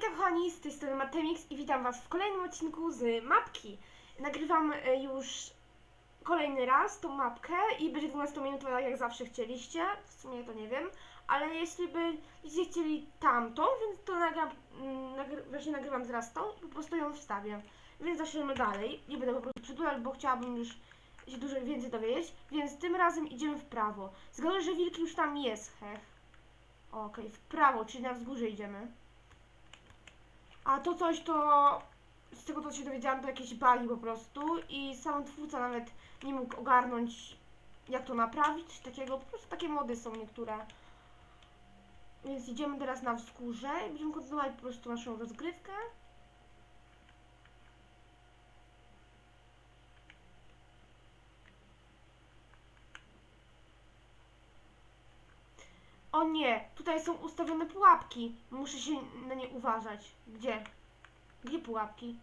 Hejka kochani, z tej strony Matemix i witam was w kolejnym odcinku z mapki. Nagrywam e, już kolejny raz tą mapkę i będzie 12 minut, jak zawsze chcieliście. W sumie to nie wiem, ale jeśli byście chcieli tamtą, więc to nagram, mm, nagry, właśnie nagrywam teraz tą i po prostu ją wstawię. Więc zaczniemy dalej. Nie będę po prostu przedłużać, bo chciałabym już się dużo więcej dowiedzieć. Więc tym razem idziemy w prawo. Zgodę, że wilk już tam jest, hech. Okej, w prawo, czyli na wzgórze idziemy. A to coś to, z tego co się dowiedziałam, to jakieś bugi po prostu i sam twórca nawet nie mógł ogarnąć jak to naprawić, takiego, po prostu takie mody są niektóre. Więc idziemy teraz na wzgórze i będziemy kontynuować po prostu naszą rozgrywkę. O nie, tutaj są ustawione pułapki. Muszę się na nie uważać. Gdzie? Gdzie pułapki?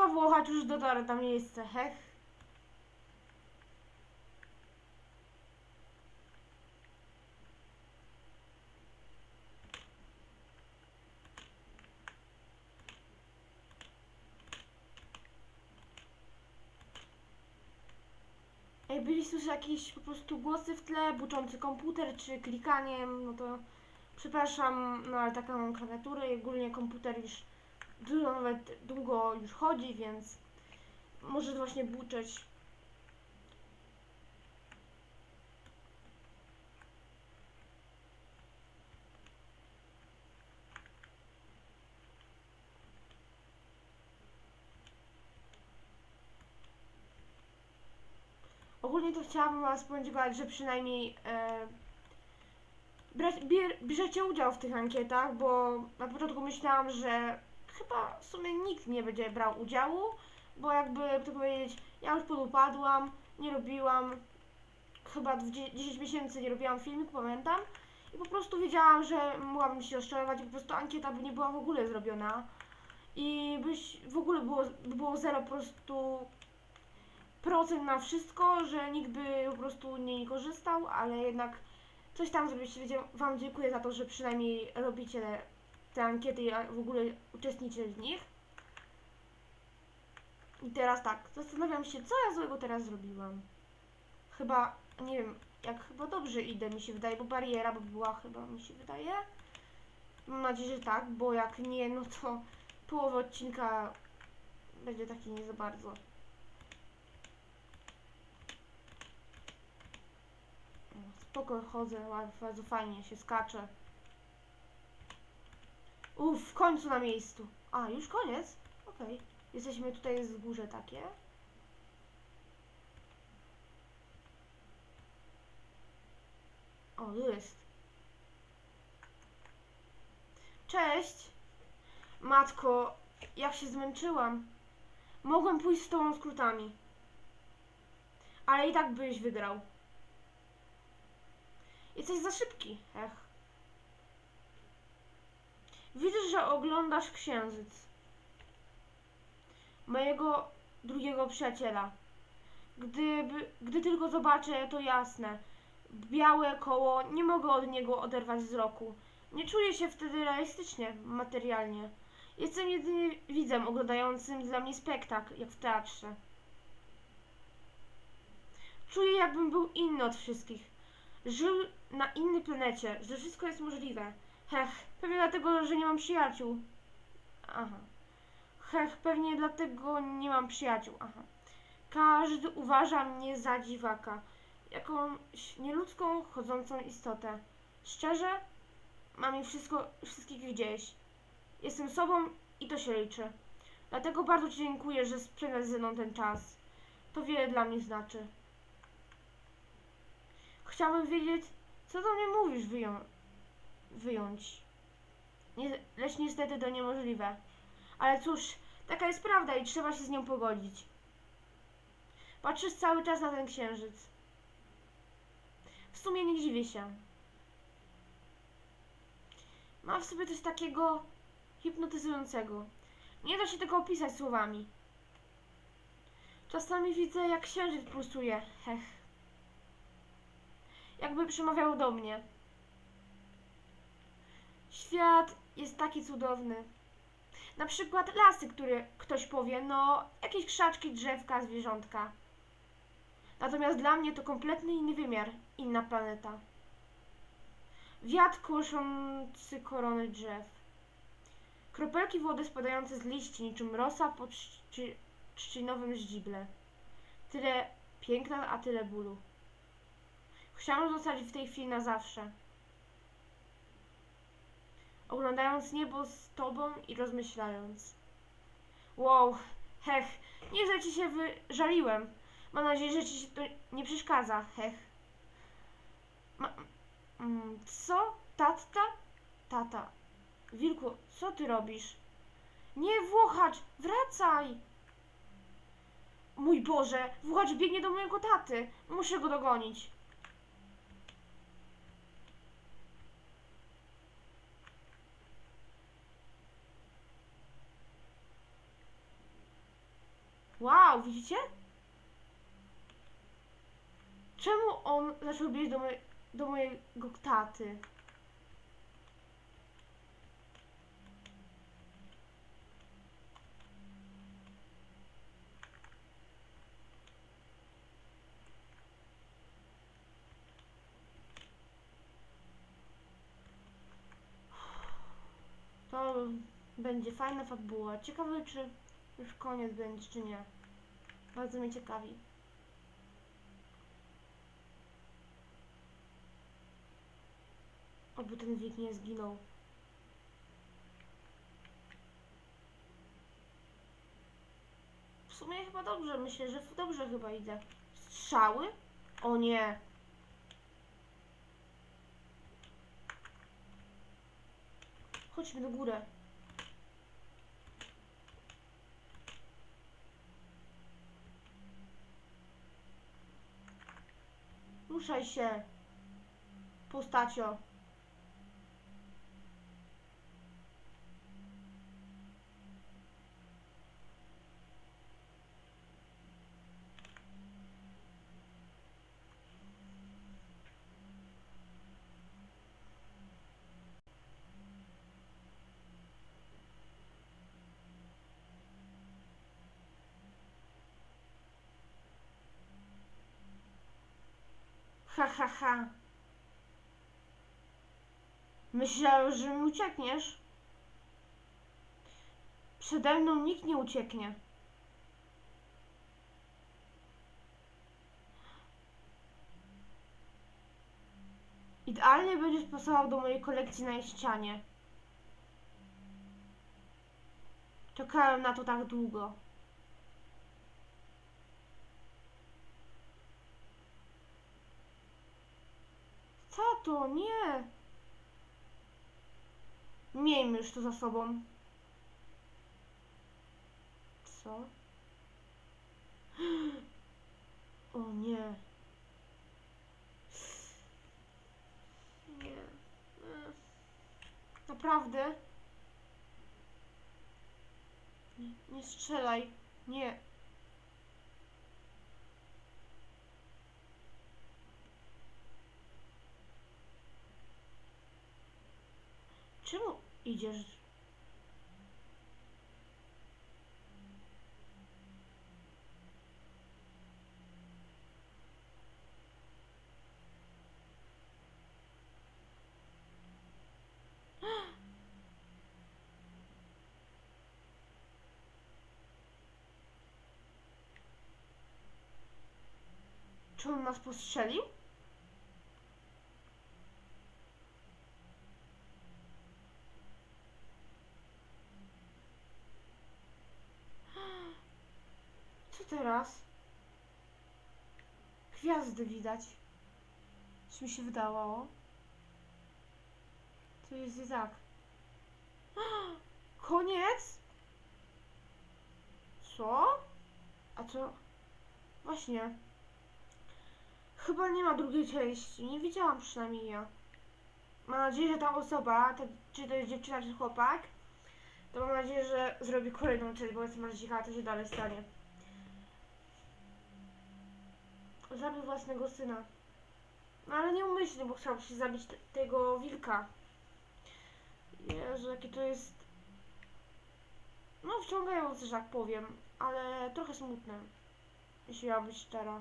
Chyba Włochacz już dotarł na miejsce, hech. Jakbyś słyszał jakieś po prostu głosy w tle, buczący komputer czy klikaniem, no to przepraszam, no ale taką klawiaturę i ogólnie komputer już dużo nawet długo już chodzi, więc może właśnie buczeć. Ogólnie to chciałabym Was podziękować, że przynajmniej e, brać, bier, bierzecie udział w tych ankietach, bo na początku myślałam, że chyba w sumie nikt nie będzie brał udziału, bo jakby to powiedzieć, ja już podupadłam, nie robiłam, chyba dwudzie- 10 miesięcy nie robiłam filmik, pamiętam. I po prostu wiedziałam, że mogłabym się rozczarować po prostu ankieta by nie była w ogóle zrobiona. I byś w ogóle było, by było zero po prostu procent na wszystko, że nikt by po prostu nie korzystał, ale jednak coś tam zrobiliście. Wam dziękuję za to, że przynajmniej robicie te ankiety i w ogóle uczestniczę w nich. I teraz tak, zastanawiam się, co ja złego teraz zrobiłam. Chyba, nie wiem, jak chyba dobrze idę, mi się wydaje, bo bariera by była chyba, mi się wydaje. Mam nadzieję, że tak, bo jak nie, no to połowa odcinka będzie taki nie za bardzo. Spoko chodzę, bardzo fajnie się skacze. Uff, w końcu na miejscu. A, już koniec? Okej. Jesteśmy tutaj z górze takie. O, tu jest. Cześć! Matko, jak się zmęczyłam. Mogłem pójść z tobą skrótami. Ale i tak byś wygrał. Jesteś za szybki, ech. Widzę, że oglądasz księżyc. Mojego drugiego przyjaciela. Gdyby, gdy tylko zobaczę, to jasne. Białe koło, nie mogę od niego oderwać wzroku. Nie czuję się wtedy realistycznie, materialnie. Jestem jedynie widzem oglądającym dla mnie spektakl, jak w teatrze. Czuję, jakbym był inny od wszystkich. Żył na innej planecie, że wszystko jest możliwe. Hech, pewnie dlatego, że nie mam przyjaciół. Aha. Hech, pewnie dlatego nie mam przyjaciół. Aha. Każdy uważa mnie za dziwaka. Jakąś nieludzką, chodzącą istotę. Szczerze, mam ich wszystko, wszystkich gdzieś. Jestem sobą i to się liczy. Dlatego bardzo Ci dziękuję, że spędzasz ze mną ten czas. To wiele dla mnie znaczy. Chciałbym wiedzieć, co do mnie mówisz, wyją wyjąć. Nie, lecz niestety to niemożliwe. Ale cóż, taka jest prawda i trzeba się z nią pogodzić. Patrzysz cały czas na ten księżyc. W sumie nie dziwię się. Ma w sobie coś takiego hipnotyzującego. Nie da się tego opisać słowami. Czasami widzę, jak księżyc pulsuje. Hech. Jakby przemawiał do mnie. Świat jest taki cudowny. Na przykład lasy, które ktoś powie, no jakieś krzaczki, drzewka, zwierzątka. Natomiast dla mnie to kompletny inny wymiar, inna planeta. Wiatr kłoszący korony drzew. Kropelki wody spadające z liści niczym rosa po trzci- trzcinowym żdzible. Tyle piękna, a tyle bólu. Chciałam zostać w tej chwili na zawsze. Oglądając niebo z tobą i rozmyślając. Wow, hech, nie, że ci się wyżaliłem. Mam nadzieję, że ci się to nie przeszkadza, hech. Ma, mm, co? Tatta? Tata. Wilku, co ty robisz? Nie, Włochacz, wracaj! Mój Boże, Włochacz biegnie do mojego taty. Muszę go dogonić. Widzicie? Czemu on zaczął biec do, moj- do mojego taty? To będzie fajna fabuła. Ciekawe, czy już koniec będzie, czy nie. Bardzo mnie ciekawi. Oby ten wilk nie zginął. W sumie chyba dobrze, myślę, że dobrze chyba idę. Strzały? O nie. Chodźmy do góry. Ruszaj się. Postacio. Ha, ha, ha. Myślałem, że mi uciekniesz. Przede mną nikt nie ucieknie. Idealnie będziesz pasował do mojej kolekcji na ścianie. Czekałem na to tak długo. Tato, nie! Miejmy już to za sobą. Co? O nie. Nie. Naprawdę? Nie, nie strzelaj. Nie. Czemu idziesz? Czy on nas postrzelił? Co teraz? Gwiazdy widać. Czy mi się wydawało? To jest i tak. Koniec? Co? A co? Właśnie. Chyba nie ma drugiej części. Nie widziałam przynajmniej ja. Mam nadzieję, że ta osoba, czy to jest dziewczyna, czy chłopak, to mam nadzieję, że zrobi kolejną część, bo jestem ciekawa, co się dalej stanie. Zabił własnego syna. No ale nie umyślnie, bo chciał się zabić te, tego wilka. Jezu, jakie to jest... No wciągające, że tak powiem, ale trochę smutne. Jeśli miałam być szczera.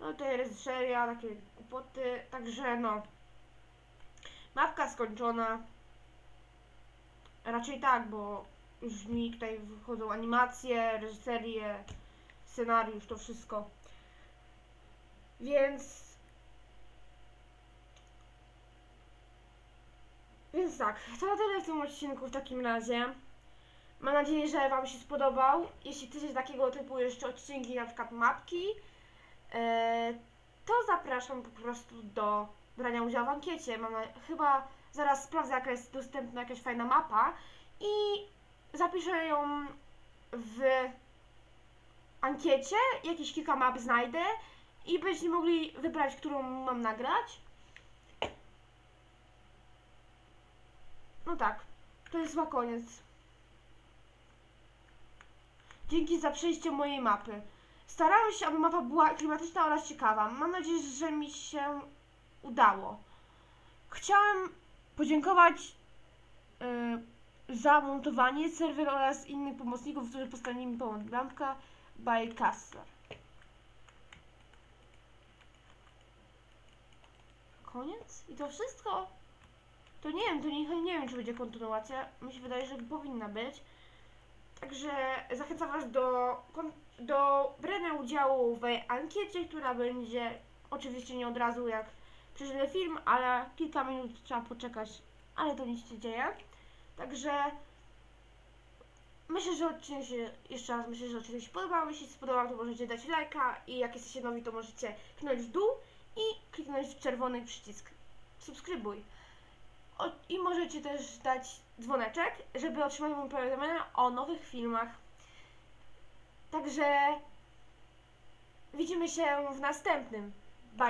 No to jest seria, takie kłopoty, także no. Mapka skończona. Raczej tak, bo już mi tutaj wychodzą animacje, reżyserie, scenariusz, to wszystko. Więc... Więc tak, to na tyle w tym odcinku w takim razie. Mam nadzieję, że Wam się spodobał. Jeśli chcecie takiego typu jeszcze odcinki, na przykład mapki, e, to zapraszam po prostu do brania udziału w ankiecie. Mam na, chyba zaraz sprawdzę, jaka jest dostępna jakaś fajna mapa i zapiszę ją w ankiecie. Jakieś kilka map znajdę i będziecie mogli wybrać, którą mam nagrać. No tak, to jest chyba koniec. Dzięki za przejście mojej mapy. Starałem się, aby mapa była klimatyczna oraz ciekawa. Mam nadzieję, że mi się udało. Chciałem podziękować y, za montowanie serwer oraz innych pomocników, którzy postawili mi pomoc. Bramka by Kassler. Koniec? I to wszystko? To nie wiem, to nie, nie wiem, czy będzie kontynuacja. Mi się wydaje, że powinna być. Także zachęcam Was do, do brania udziału w ankiecie, która będzie oczywiście nie od razu jak przeżyję film, ale kilka minut trzeba poczekać, ale to nic się dzieje. Także myślę, że odcinek się, jeszcze raz myślę, że odcinek się podobał. Jeśli się spodobał, to możecie dać lajka i jak jesteście nowi, to możecie kliknąć w dół i kliknąć w czerwony przycisk subskrybuj. O, I możecie też dać dzwoneczek, żeby otrzymać powiadomienia o nowych filmach. Także widzimy się w następnym.